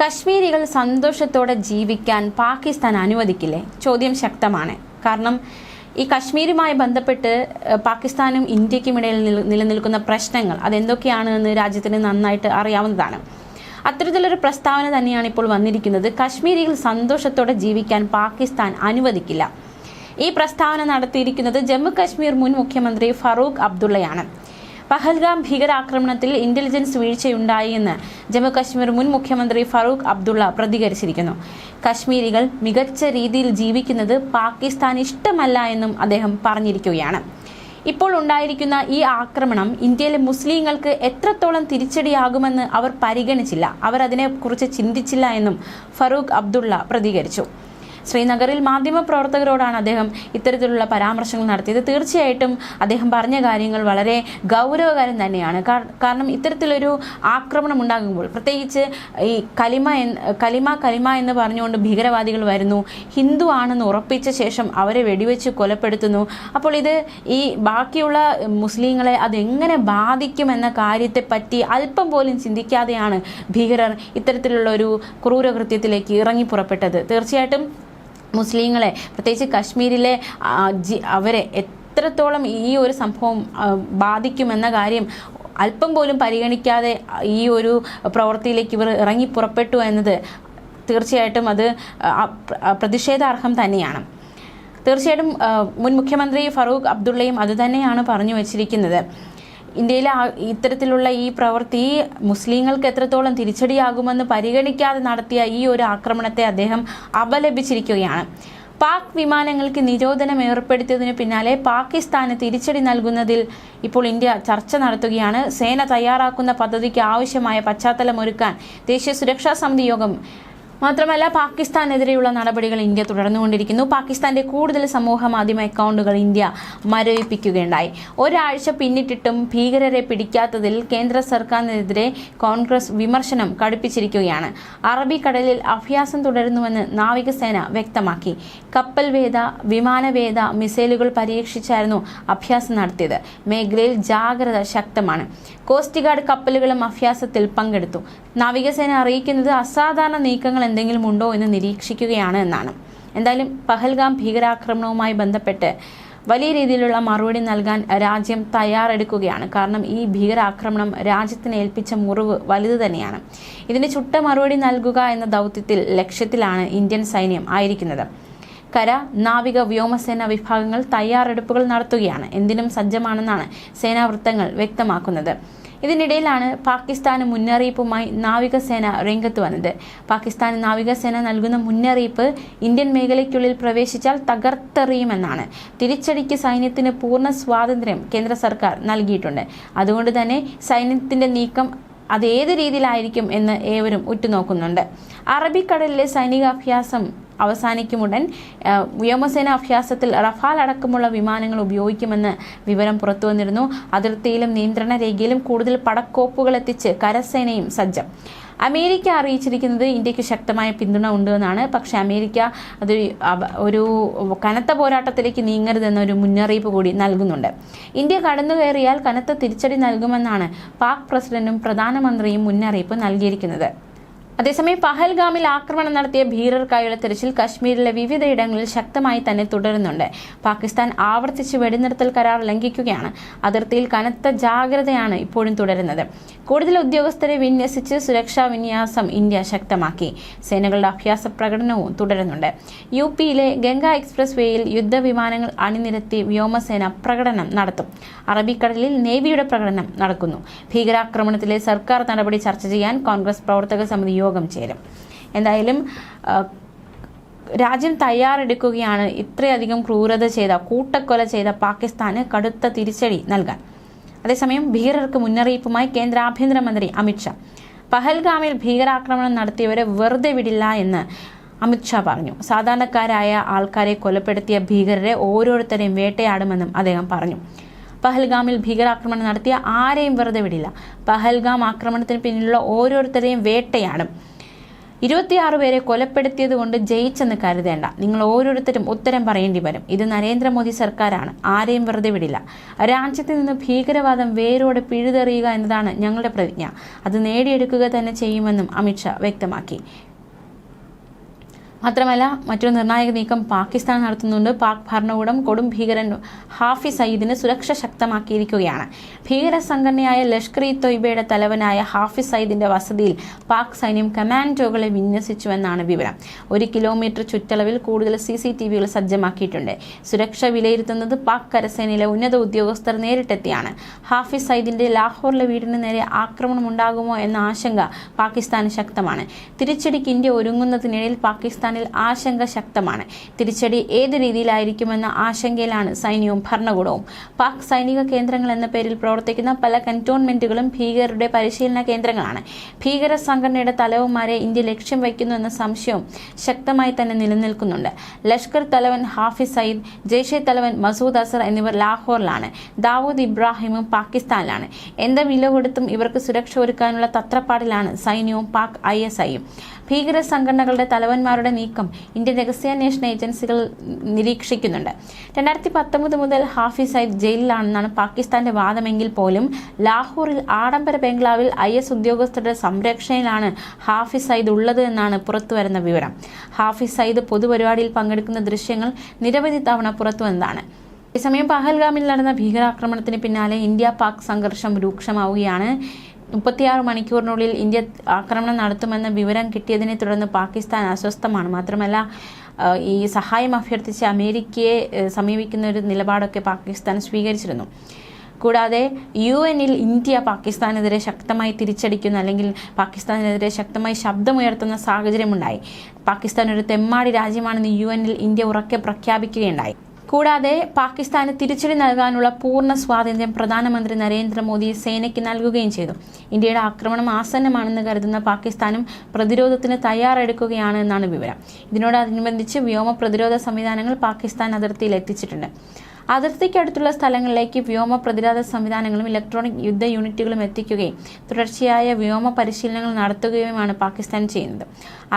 കശ്മീരികൾ സന്തോഷത്തോടെ ജീവിക്കാൻ പാകിസ്ഥാൻ അനുവദിക്കില്ലേ? ചോദ്യം ശക്തമാണ്. കാരണം ഈ കശ്മീരുമായി ബന്ധപ്പെട്ട് പാകിസ്ഥാനും ഇന്ത്യക്കും ഇടയിൽ നിലനിൽക്കുന്ന പ്രശ്നങ്ങൾ അതെന്തൊക്കെയാണ് എന്ന് രാജ്യത്തിന് നന്നായിട്ട് അറിയാവുന്നതാണ്. അത്തരത്തിലൊരു പ്രസ്താവന തന്നെയാണ് ഇപ്പോൾ വന്നിരിക്കുന്നത്. കശ്മീരികൾ സന്തോഷത്തോടെ ജീവിക്കാൻ പാകിസ്ഥാൻ അനുവദിക്കില്ല. ഈ പ്രസ്താവന നടത്തിയിരിക്കുന്നത് ജമ്മു കശ്മീർ മുൻ മുഖ്യമന്ത്രി ഫറൂഖ് അബ്ദുള്ളയാണ്. പഹൽഗാം ഭീകരാക്രമണത്തിൽ ഇന്റലിജൻസ് വീഴ്ചയുണ്ടായി എന്ന് ജമ്മു കശ്മീർ മുൻ മുഖ്യമന്ത്രി ഫറൂഖ് അബ്ദുള്ള പ്രതികരിച്ചിരിക്കുന്നു. കശ്മീരികൾ മികച്ച രീതിയിൽ ജീവിക്കുന്നത് പാകിസ്ഥാൻ ഇഷ്ടമല്ല എന്നും അദ്ദേഹം പറഞ്ഞിരിക്കുകയാണ്. ഇപ്പോൾ ഉണ്ടായിരിക്കുന്ന ഈ ആക്രമണം ഇന്ത്യയിലെ മുസ്ലിങ്ങൾക്ക് എത്രത്തോളം തിരിച്ചടിയാകുമെന്ന് അവർ പരിഗണിച്ചില്ല. അവർ അതിനെക്കുറിച്ച് ചിന്തിച്ചില്ല എന്നും ഫറൂഖ് അബ്ദുള്ള പ്രതികരിച്ചു. ശ്രീനഗറിൽ മാധ്യമപ്രവർത്തകരോടാണ് അദ്ദേഹം ഇത്തരത്തിലുള്ള പരാമർശങ്ങൾ നടത്തിയത്. തീർച്ചയായിട്ടും അദ്ദേഹം പറഞ്ഞ കാര്യങ്ങൾ വളരെ ഗൗരവകരം തന്നെയാണ്. കാര- കാരണം ഇത്തരത്തിലൊരു ആക്രമണം ഉണ്ടാകുമ്പോൾ പ്രത്യേകിച്ച് ഈ കലിമ കലിമ കലിമ എന്ന് പറഞ്ഞുകൊണ്ട് ഭീകരവാദികൾ വരുന്നു. ഹിന്ദു ആണെന്ന് ഉറപ്പിച്ച ശേഷം അവരെ വെടിവെച്ച് കൊലപ്പെടുത്തുന്നു. അപ്പോൾ ഇത് ഈ ബാക്കിയുള്ള മുസ്ലിങ്ങളെ അതെങ്ങനെ ബാധിക്കുമെന്ന കാര്യത്തെ പറ്റി അല്പം പോലും ചിന്തിക്കാതെയാണ് ഭീകരർ ഇത്തരത്തിലുള്ള ഒരു ക്രൂരകൃത്യത്തിലേക്ക് ഇറങ്ങി പുറപ്പെട്ടത്. തീർച്ചയായിട്ടും മുസ്ലിങ്ങളെ പ്രത്യേകിച്ച് കശ്മീരിലെ അവരെ എത്രത്തോളം ഈ ഒരു സംഭവം ബാധിക്കുമെന്ന കാര്യം അല്പം പോലും പരിഗണിക്കാതെ ഈ ഒരു പ്രവൃത്തിയിലേക്ക് ഇവർ ഇറങ്ങി പുറപ്പെട്ടു എന്നത് തീർച്ചയായിട്ടും അത് പ്രതിഷേധാർഹം തന്നെയാണ്. തീർച്ചയായിട്ടും മുൻ മുഖ്യമന്ത്രി ഫറൂഖ് അബ്ദുള്ളയും അതുതന്നെയാണ് പറഞ്ഞു വച്ചിരിക്കുന്നത്. ഇന്ത്യയിലെ ഇത്തരത്തിലുള്ള ഈ പ്രവൃത്തി മുസ്ലിങ്ങൾക്ക് എത്രത്തോളം തിരിച്ചടിയാകുമെന്ന് പരിഗണിക്കാതെ നടത്തിയ ഈ ഒരു ആക്രമണത്തെ അദ്ദേഹം അപലപിച്ചിരിക്കുകയാണ്. പാക് വിമാനങ്ങൾക്ക് നിരോധനം ഏർപ്പെടുത്തിയതിനു പിന്നാലെ പാകിസ്ഥാന് തിരിച്ചടി നൽകുന്നതിൽ ഇപ്പോൾ ഇന്ത്യ ചർച്ച നടത്തുകയാണ്. സേന തയ്യാറാക്കുന്ന പദ്ധതിക്ക് ആവശ്യമായ പശ്ചാത്തലമൊരുക്കാൻ ദേശീയ സുരക്ഷാ സമിതി യോഗം മാത്രമല്ല പാകിസ്ഥാനെതിരെയുള്ള നടപടികൾ ഇന്ത്യ തുടർന്നുകൊണ്ടിരിക്കുന്നു. പാകിസ്ഥാന്റെ കൂടുതൽ സമൂഹ മാധ്യമ അക്കൗണ്ടുകൾ ഇന്ത്യ മരവിപ്പിക്കുകയുണ്ടായി. ഒരാഴ്ച പിന്നിട്ടിട്ടും ഭീകരരെ പിടിക്കാത്തതിൽ കേന്ദ്ര സർക്കാരിനെതിരെ കോൺഗ്രസ് വിമർശനം കടുപ്പിച്ചിരിക്കുകയാണ്. അറബിക്കടലിൽ അഭ്യാസം തുടരുന്നുവെന്ന് നാവികസേന വ്യക്തമാക്കി. കപ്പൽ വേദ വിമാനവേദ മിസൈലുകൾ പരീക്ഷിച്ചായിരുന്നു അഭ്യാസം നടത്തിയത്. മേഖലയിൽ ജാഗ്രത ശക്തമാണ്. കോസ്റ്റ് ഗാർഡ് കപ്പലുകളും അഭ്യാസത്തിൽ പങ്കെടുത്തു. നാവികസേന അറിയിക്കുന്നത് അസാധാരണ നീക്കങ്ങൾ എന്തെങ്കിലും ഉണ്ടോ എന്ന് നിരീക്ഷിക്കുകയാണ് എന്നാണ്. എന്തായാലും പഹൽഗാം ഭീകരാക്രമണവുമായി ബന്ധപ്പെട്ട് വലിയ രീതിയിലുള്ള മറുപടി നൽകാൻ രാജ്യം തയ്യാറെടുക്കുകയാണ്. കാരണം ഈ ഭീകരാക്രമണം രാജ്യത്തിന് ഏൽപ്പിച്ച മുറിവ് വലുത് തന്നെയാണ്. ഇതിന് ചുട്ട മറുപടി നൽകുക എന്ന ദൗത്യത്തിൽ ലക്ഷ്യത്തിലാണ് ഇന്ത്യൻ സൈന്യം ആയിരിക്കുന്നത്. കര നാവിക വ്യോമസേന വിഭാഗങ്ങൾ തയ്യാറെടുപ്പുകൾ നടത്തുകയാണ്. എന്തിനും സജ്ജമാണെന്നാണ് സേനാ വൃത്തങ്ങൾ വ്യക്തമാക്കുന്നത്. ഇതിനിടയിലാണ് പാകിസ്ഥാന് മുന്നറിയിപ്പുമായി നാവികസേന രംഗത്ത് വന്നത്. പാകിസ്ഥാൻ നാവികസേന നൽകുന്ന മുന്നറിയിപ്പ് ഇന്ത്യൻ മേഖലയ്ക്കുള്ളിൽ പ്രവേശിച്ചാൽ തകർത്തെറിയുമെന്നാണ്. തിരിച്ചടിക്ക് സൈന്യത്തിന് പൂർണ സ്വാതന്ത്ര്യം കേന്ദ്ര സർക്കാർ നൽകിയിട്ടുണ്ട്. അതുകൊണ്ട് തന്നെ സൈന്യത്തിന്റെ നീക്കം അത് ഏത് രീതിയിലായിരിക്കും എന്ന് ഏവരും ഉറ്റുനോക്കുന്നുണ്ട്. അറബിക്കടലിലെ സൈനിക അഭ്യാസം അവസാനിക്കുമുടൻ. വ്യോമസേന അഭ്യാസത്തിൽ റഫാൽ അടക്കമുള്ള വിമാനങ്ങൾ ഉപയോഗിക്കുമെന്ന് വിവരം പുറത്തുവന്നിരുന്നു അതിർത്തിയിലും നിയന്ത്രണ രേഖയിലും കൂടുതൽ പടക്കോപ്പുകൾ എത്തിച്ച് കരസേനയും സജ്ജം. അമേരിക്ക അറിയിച്ചിരിക്കുന്നത് ഇന്ത്യയ്ക്ക് ശക്തമായ പിന്തുണ ഉണ്ട് എന്നാണ് പക്ഷെ അമേരിക്ക അത് ഒരു കനത്ത പോരാട്ടത്തിലേക്ക് നീങ്ങരുതെന്നൊരു മുന്നറിയിപ്പ് കൂടി നൽകുന്നുണ്ട്. ഇന്ത്യ കടന്നു കയറിയാൽ കനത്ത തിരിച്ചടി നൽകുമെന്നാണ് പാക് പ്രസിഡന്റും പ്രധാനമന്ത്രിയും മുന്നറിയിപ്പ് നൽകിയിരിക്കുന്നത്. അതേസമയം പഹൽഗാമിൽ ആക്രമണം നടത്തിയ ഭീരർക്കായുള്ള തിരച്ചിൽ കശ്മീരിലെ വിവിധയിടങ്ങളിൽ ശക്തമായി തന്നെ തുടരുന്നുണ്ട്. പാകിസ്ഥാൻ ആവർത്തിച്ച് വെടിനിർത്തൽ കരാർ ലംഘിക്കുകയാണ്. അതിർത്തിയിൽ കനത്ത ജാഗ്രതയാണ് ഇപ്പോഴും തുടരുന്നത്. കൂടുതൽ ഉദ്യോഗസ്ഥരെ വിന്യസിച്ച് സുരക്ഷാ വിന്യാസം ഇന്ത്യ ശക്തമാക്കി. സേനകളുടെ അഭ്യാസ പ്രകടനവും തുടരുന്നുണ്ട്. യു പിയിലെ ഗംഗ എക്സ്പ്രസ് വേയിൽ യുദ്ധവിമാനങ്ങൾ അണിനിരത്തി വ്യോമസേന പ്രകടനം നടത്തും. അറബിക്കടലിൽ നേവിയുടെ പ്രകടനം നടക്കുന്നു. ഭീകരാക്രമണത്തിലെ സർക്കാർ നടപടി ചർച്ച ചെയ്യാൻ കോൺഗ്രസ് പ്രവർത്തക സമിതി യോഗം ചേരും. എന്തായാലും രാജ്യം തയ്യാറെടുക്കുകയാണ് ഇത്രയധികം ക്രൂരത ചെയ്ത കൂട്ടക്കൊല ചെയ്ത പാകിസ്ഥാന് കടുത്ത തിരിച്ചടി നൽകാൻ. അതേസമയം ഭീകരർക്ക് മുന്നറിയിപ്പുമായി കേന്ദ്ര ആഭ്യന്തരമന്ത്രി അമിത്ഷാ പഹൽഗാമിൽ ഭീകരാക്രമണം നടത്തിയവരെ വെറുതെ വിടില്ല എന്ന് അമിത്ഷാ പറഞ്ഞു. സാധാരണക്കാരായ ആൾക്കാരെ കൊലപ്പെടുത്തിയ ഭീകരരെ ഓരോരുത്തരെയും വേട്ടയാടുമെന്നും അദ്ദേഹം പറഞ്ഞു. പഹൽഗാമിൽ ഭീകരാക്രമണം നടത്തിയ ആരെയും വെറുതെ വിടില്ല. പഹൽഗാം ആക്രമണത്തിന് പിന്നിലുള്ള ഓരോരുത്തരെയും വേട്ടയാണ്. ഇരുപത്തിയാറ് പേരെ കൊലപ്പെടുത്തിയത് കൊണ്ട് ജയിച്ചെന്ന് കരുതേണ്ട. നിങ്ങൾ ഓരോരുത്തരും ഉത്തരം പറയേണ്ടി വരും. ഇത് നരേന്ദ്രമോദി സർക്കാരാണ്. ആരെയും വെറുതെ വിടില്ല. രാജ്യത്ത് നിന്ന് ഭീകരവാദം വേരോടെ പിഴുതെറിയുക എന്നതാണ് ഞങ്ങളുടെ പ്രതിജ്ഞ. അത് നേടിയെടുക്കുക തന്നെ ചെയ്യുമെന്നും അമിത്ഷാ വ്യക്തമാക്കി. മാത്രമല്ല മറ്റൊരു നിർണായക നീക്കം പാകിസ്ഥാൻ നടത്തുന്നുണ്ട്. പാക് ഭരണകൂടം കൊടും ഭീകരൻ ഹാഫിസ് സയ്യിദിന് സുരക്ഷ ശക്തമാക്കിയിരിക്കുകയാണ്. ഭീകര സംഘടനയായ ലഷ്കർ ഇ തൊയ്ബയുടെ തലവനായ ഹാഫിസ് സയ്യിദിന്റെ വസതിയിൽ പാക് സൈന്യം കമാൻഡോകളെ വിന്യസിച്ചുവെന്നാണ് വിവരം. ഒരു കിലോമീറ്റർ ചുറ്റളവിൽ കൂടുതൽ സി സി ടി വികൾ സജ്ജമാക്കിയിട്ടുണ്ട്. സുരക്ഷ വിലയിരുത്തുന്നത് പാക് കരസേനയിലെ ഉന്നത ഉദ്യോഗസ്ഥർ നേരിട്ടെത്തിയാണ്. ഹാഫിസ് സയ്യിദിന്റെ ലാഹോറിലെ വീടിന് നേരെ ആക്രമണം ഉണ്ടാകുമോ എന്ന ആശങ്ക പാകിസ്ഥാന് ശക്തമാണ്. തിരിച്ചടിക്ക് ഇന്ത്യ ഒരുങ്ങുന്നതിനിടയിൽ പാകിസ്ഥാനിൽ ആശങ്ക ശക്തമാണ്. തിരിച്ചടി ഏത് രീതിയിലായിരിക്കുമെന്ന ആശങ്കയിലാണ് സൈന്യവും ഭരണകൂടവും. പാക് സൈനിക കേന്ദ്രങ്ങൾ എന്ന പേരിൽ പ്രവർത്തിക്കുന്ന പല കന്റോൺമെന്റുകളും ഭീകരരുടെ പരിശീലന കേന്ദ്രങ്ങളാണ്. ഭീകര സംഘടനയുടെ തലവന്മാരെ ഇന്ത്യ ലക്ഷ്യം വയ്ക്കുന്നു എന്ന സംശയവും ശക്തമായി തന്നെ നിലനിൽക്കുന്നുണ്ട്. ലഷ്കർ തലവൻ ഹാഫിസ് സയ്യിദ് ജെയ്ഷെ തലവൻ മസൂദ് അസർ എന്നിവർ ലാഹോറിലാണ്. ദാവൂദ് ഇബ്രാഹിമും പാകിസ്ഥാനിലാണ്. എന്ത വില കൊടുത്തും ഇവർക്ക് സുരക്ഷ ഒരുക്കാനുള്ള തത്രപ്പാടിലാണ് സൈന്യവും പാക് ഐ എസ് ഐയും. ഭീകര സംഘടനകളുടെ തലവന്മാരുടെ നീക്കം ഇന്ത്യൻ രഹസ്യാന്വേഷണ ഏജൻസികൾ നിരീക്ഷിക്കുന്നുണ്ട്. രണ്ടായിരത്തി പത്തൊമ്പത് മുതൽ ഹാഫിസ് സയ്യിദ് ജയിലിലാണെന്നാണ് പാകിസ്ഥാന്റെ വാദമെങ്കിൽ പോലും ലാഹോറിൽ ആഡംബര ബംഗ്ലാവിൽ ഐ എസ് ഉദ്യോഗസ്ഥരുടെ സംരക്ഷണയിലാണ് ഹാഫിസ് സയ്യിദ് ഉള്ളത് എന്നാണ് പുറത്തുവരുന്ന വിവരം. ഹാഫിസ് സയ്യിദ് പൊതുപരിപാടിയിൽ പങ്കെടുക്കുന്ന ദൃശ്യങ്ങൾ നിരവധി തവണ പുറത്തുവന്നതാണ്. അതേസമയം പഹൽഗാമിൽ നടന്ന ഭീകരാക്രമണത്തിന് പിന്നാലെ ഇന്ത്യ പാക് സംഘർഷം രൂക്ഷമാവുകയാണ്. മുപ്പത്തിയാറ് മണിക്കൂറിനുള്ളിൽ ഇന്ത്യ ആക്രമണം നടത്തുമെന്ന വിവരം കിട്ടിയതിനെ തുടർന്ന് പാകിസ്ഥാൻ അസ്വസ്ഥമാണ്. മാത്രമല്ല ഈ സഹായം അഭ്യർത്ഥിച്ച് അമേരിക്കയെ സമീപിക്കുന്ന ഒരു നിലപാടൊക്കെ പാകിസ്ഥാൻ സ്വീകരിച്ചിരുന്നു. കൂടാതെ യു എന്നിൽ ഇന്ത്യ പാകിസ്ഥാനെതിരെ ശക്തമായി തിരിച്ചടിക്കുന്ന അല്ലെങ്കിൽ പാകിസ്ഥാനെതിരെ ശക്തമായി ശബ്ദമുയർത്തുന്ന സാഹചര്യമുണ്ടായി. പാകിസ്ഥാൻ ഒരു തെമ്മാടി രാജ്യമാണെന്ന് യു എന്നിൽ ഇന്ത്യ ഉറക്കെ പ്രഖ്യാപിക്കുകയുണ്ടായി. കൂടാതെ പാകിസ്ഥാന് തിരിച്ചടി നൽകാനുള്ള പൂർണ സ്വാതന്ത്ര്യം പ്രധാനമന്ത്രി നരേന്ദ്രമോദി സേനയ്ക്ക് നൽകുകയും ചെയ്തു. ഇന്ത്യയുടെ ആക്രമണം ആസന്നമാണെന്ന് കരുതുന്ന പാകിസ്ഥാനും പ്രതിരോധത്തിന് തയ്യാറെടുക്കുകയാണ് എന്നാണ് വിവരം. ഇതിനോടനുബന്ധിച്ച് വ്യോമ പ്രതിരോധ സംവിധാനങ്ങൾ പാകിസ്ഥാൻ അതിർത്തിയിൽ എത്തിച്ചിട്ടുണ്ട്. അതിർത്തിക്കടുത്തുള്ള സ്ഥലങ്ങളിലേക്ക് വ്യോമ പ്രതിരോധ സംവിധാനങ്ങളും ഇലക്ട്രോണിക് യുദ്ധ യൂണിറ്റുകളും എത്തിക്കുകയും തുടർച്ചയായ വ്യോമ പരിശീലനങ്ങൾ നടത്തുകയുമാണ് പാകിസ്ഥാൻ ചെയ്യുന്നത്.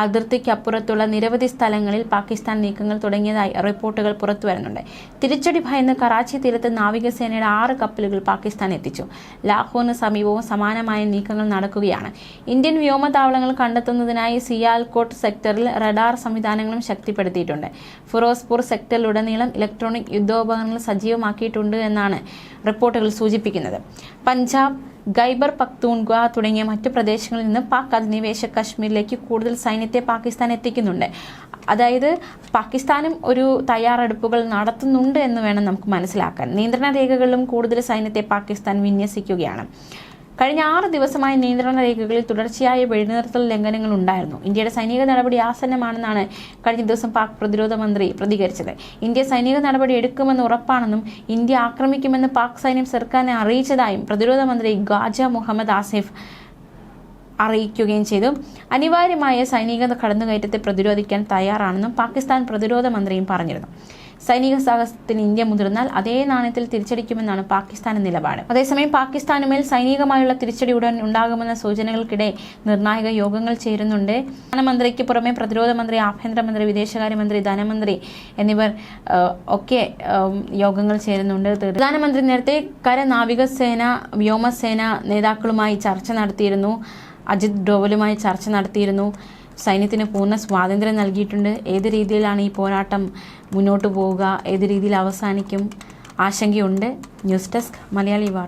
അതിർത്തിക്കപ്പുറത്തുള്ള നിരവധി സ്ഥലങ്ങളിൽ പാകിസ്ഥാൻ നീക്കങ്ങൾ തുടങ്ങിയതായി റിപ്പോർട്ടുകൾ പുറത്തുവരുന്നുണ്ട്. തിരിച്ചടി ഭയന്ന് കറാച്ചി തീരത്ത് നാവികസേനയുടെ ആറ് കപ്പലുകൾ പാകിസ്ഥാൻ എത്തിച്ചു. ലാഹോറിന് സമീപവും സമാനമായ നീക്കങ്ങൾ നടക്കുകയാണ്. ഇന്ത്യൻ വ്യോമതാവളങ്ങൾ കണ്ടെത്തുന്നതിനായി സിയാൽകോട്ട് സെക്ടറിൽ റഡാർ സംവിധാനങ്ങളും ശക്തിപ്പെടുത്തിയിട്ടുണ്ട്. ഫിറോസ്പൂർ സെക്ടറിലുടനീളം ഇലക്ട്രോണിക് യുദ്ധോപകരണങ്ങൾ സജീവമാക്കിയിട്ടുണ്ട് എന്നാണ് റിപ്പോർട്ടുകൾ സൂചിപ്പിക്കുന്നത്. പഞ്ചാബ് ഖൈബർ പക്തൂൺഗ്വ തുടങ്ങിയ മറ്റു പ്രദേശങ്ങളിൽ നിന്ന് പാക് അധിനിവേശ കശ്മീരിലേക്ക് കൂടുതൽ സൈന്യത്തെ പാകിസ്ഥാൻ എത്തിക്കുന്നുണ്ട്. അതായത് പാകിസ്ഥാനും ഒരു തയ്യാറെടുപ്പുകൾ നടത്തുന്നുണ്ട് എന്ന് വേണം നമുക്ക് മനസ്സിലാക്കാൻ. നിയന്ത്രണ രേഖകളിലും കൂടുതൽ സൈന്യത്തെ പാകിസ്ഥാൻ വിന്യസിക്കുകയാണ്. കഴിഞ്ഞ ആറ് ദിവസമായി നിയന്ത്രണ രേഖകളിൽ തുടർച്ചയായ വെടിനിർത്തൽ ലംഘനങ്ങൾ ഉണ്ടായിരുന്നു. ഇന്ത്യയുടെ സൈനിക നടപടി ആസന്നമാണെന്നാണ് കഴിഞ്ഞ ദിവസം പാക് പ്രതിരോധ മന്ത്രി പ്രതികരിച്ചത്. ഇന്ത്യ സൈനിക നടപടി എടുക്കുമെന്ന് ഉറപ്പാണെന്നും ഇന്ത്യ ആക്രമിക്കുമെന്ന് പാക് സൈന്യം സർക്കാരിനെ അറിയിച്ചതായും പ്രതിരോധ മന്ത്രി ഗാജ മുഹമ്മദ് ആസിഫ് അറിയിക്കുകയും ചെയ്തു. അനിവാര്യമായ സൈനിക കടന്നുകയറ്റത്തെ പ്രതിരോധിക്കാൻ തയ്യാറാണെന്നും പാകിസ്ഥാൻ പ്രതിരോധ മന്ത്രിയും പറഞ്ഞിരുന്നു. സൈനിക സാഹസത്തിന് ഇന്ത്യ മുതിർന്നാൽ അതേ നാണയത്തിൽ തിരിച്ചടിക്കുമെന്നാണ് പാകിസ്ഥാന്റെ നിലപാട്. അതേസമയം പാകിസ്ഥാനുമേൽ സൈനികമായുള്ള തിരിച്ചടി ഉടൻ ഉണ്ടാകുമെന്ന സൂചനകൾക്കിടെ നിർണായക യോഗങ്ങൾ ചേരുന്നുണ്ട്. പ്രധാനമന്ത്രിക്ക് പുറമെ പ്രതിരോധ മന്ത്രി ആഭ്യന്തരമന്ത്രി വിദേശകാര്യമന്ത്രി ധനമന്ത്രി എന്നിവർ ഒക്കെ യോഗങ്ങൾ ചേരുന്നുണ്ട്. പ്രധാനമന്ത്രി നേരത്തെ കര നാവികസേന വ്യോമസേന നേതാക്കളുമായി ചർച്ച നടത്തിയിരുന്നു. അജിത് ഡോവലുമായി ചർച്ച നടത്തിയിരുന്നു. സൈന്യത്തിന് പൂർണ സ്വാതന്ത്ര്യം നൽകിയിട്ടുണ്ട്. ഏത് രീതിയിലാണ് ഈ പോരാട്ടം മുന്നോട്ട് പോവുക? ഏത് രീതിയിൽ അവസാനിക്കും? ആശങ്കയുണ്ട്. ന്യൂസ് ഡെസ്ക് മലയാളി വാർത്ത.